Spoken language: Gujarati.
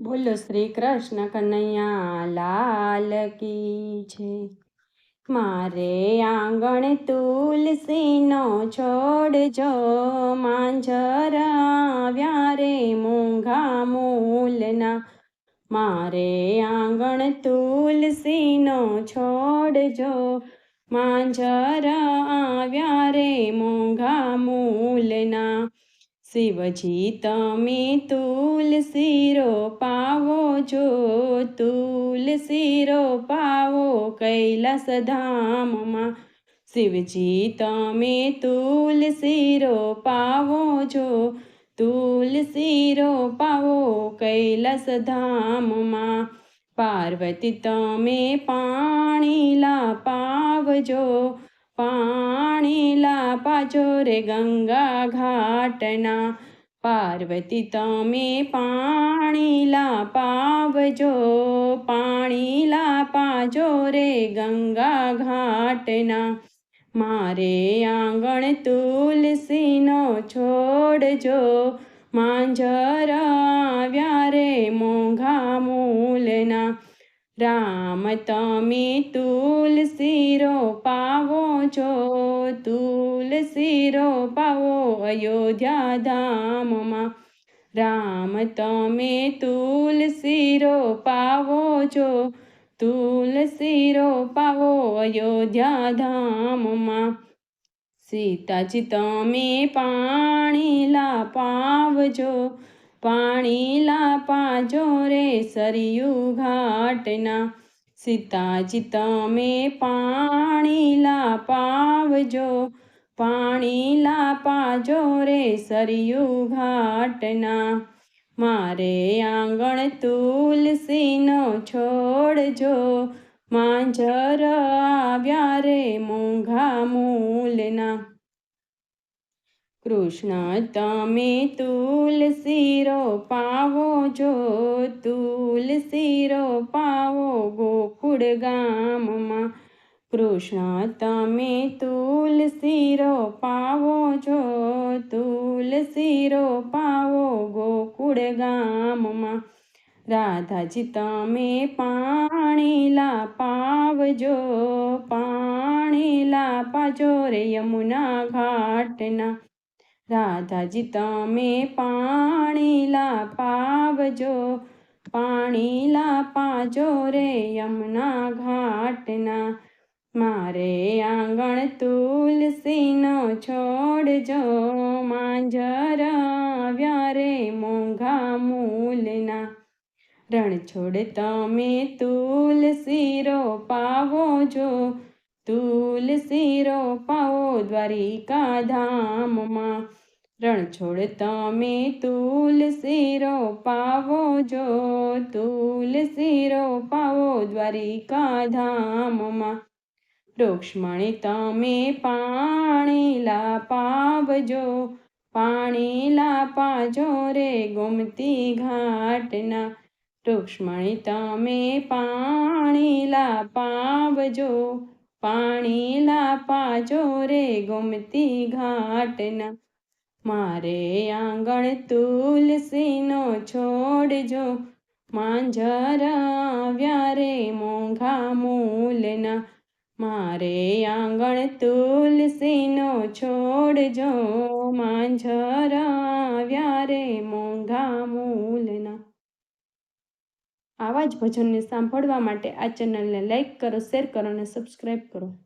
બોલો શ્રી કૃષ્ણ કનૈયા, લાલ કી છે. મારે આંગણ તુલસીનો છોડ જો માંજર આવ્યા રે મૂંઘા મૂલના. મારે આંગણ તુલસીનો છોડ જો માંજર શિવજી, તમે તુલસીરો પાવો જો તુલસીરો પાવો કૈલાસ ધામમાં શિવજી, તમે તુલસીરો પાવો જો તુલસીરો પાવો કૈલાસ ધામમાં પાર્વતી, તમે પાણીલા પાવજો પાણીલા પાજો રે ગંગા ઘાટના. પાર્વતી, તમે પાણીલા પાવજો પાણીલા પાજો રે ગંગા ઘાટના. મારે આંગણ તુલસીનો છોડજો, માંજર આવ્યા રે મોંઘા મૂલના. રામ તમે તુલસી પાવો છો, તુલસી પાવો અયોધ્યા ધામમાં. રામ તમે તુલસી પાવો છો, તુલસી પાવો અયોધ્યા ધામમાં. સીતાજી, તમે પાણીલા પાવજો પાણી પાજો રે સરયું ઘાટના. સીતાજી, તમે પાણી પાવજો. પાણી પાજો રે સરયું ઘાટના. મારે આંગણ તુલસીનો છોડજો. માંજર આવ્યા રે મોંઘા મૂલના. કૃષ્ણ, તમે તુલસી પાવો જો તુલસી પાવો ગોકુળ ગામમાં. કૃષ્ણ, તમે તુલસી પાવો જો તુલસી પાવો ગોકુળ ગામમાં. રાધાજી, તમે પાણીલા પાવજો પાણીલા પાજો રે યમુના ઘાટના. રાધાજી, તમે પાણીલા પાવજો, પાણીલા પાજો રે યમુના ઘાટના. મારે આંગણ તુલસીનો છોડજો, માંજર આવ્યા રે મોંઘા મૂલના. રણછોડ તમે તુલસીરો પાવો જો તુલસીરો પાવો દ્વારિકા ધામમાં રણછોડ તમે તુલસી પાવો જો તુલસી પાવો દ્વારિકા ધામમાં. રૂક્ષ્મણી તમે પાણીલા પાવજો પાણીલા પાજો રે ગોમતી ઘાટના. રૂક્ષ્મણી તમે પાણીલા પાવજો પાણીલા પાજો રે ગોમતી ઘાટના. મારે આંગણ તુલસીનો છોડજો. માંજર આવ્યા રે મોંઘા મૂલના. મારે આંગણ તુલસીનો છોડજો. માંજર આવ્યા રે મોંઘા મૂલના. આવા જ ભજનને સાંભળવા માટે આ ચેનલને લાઈક કરો, શેર કરો અને સબસ્ક્રાઈબ કરો.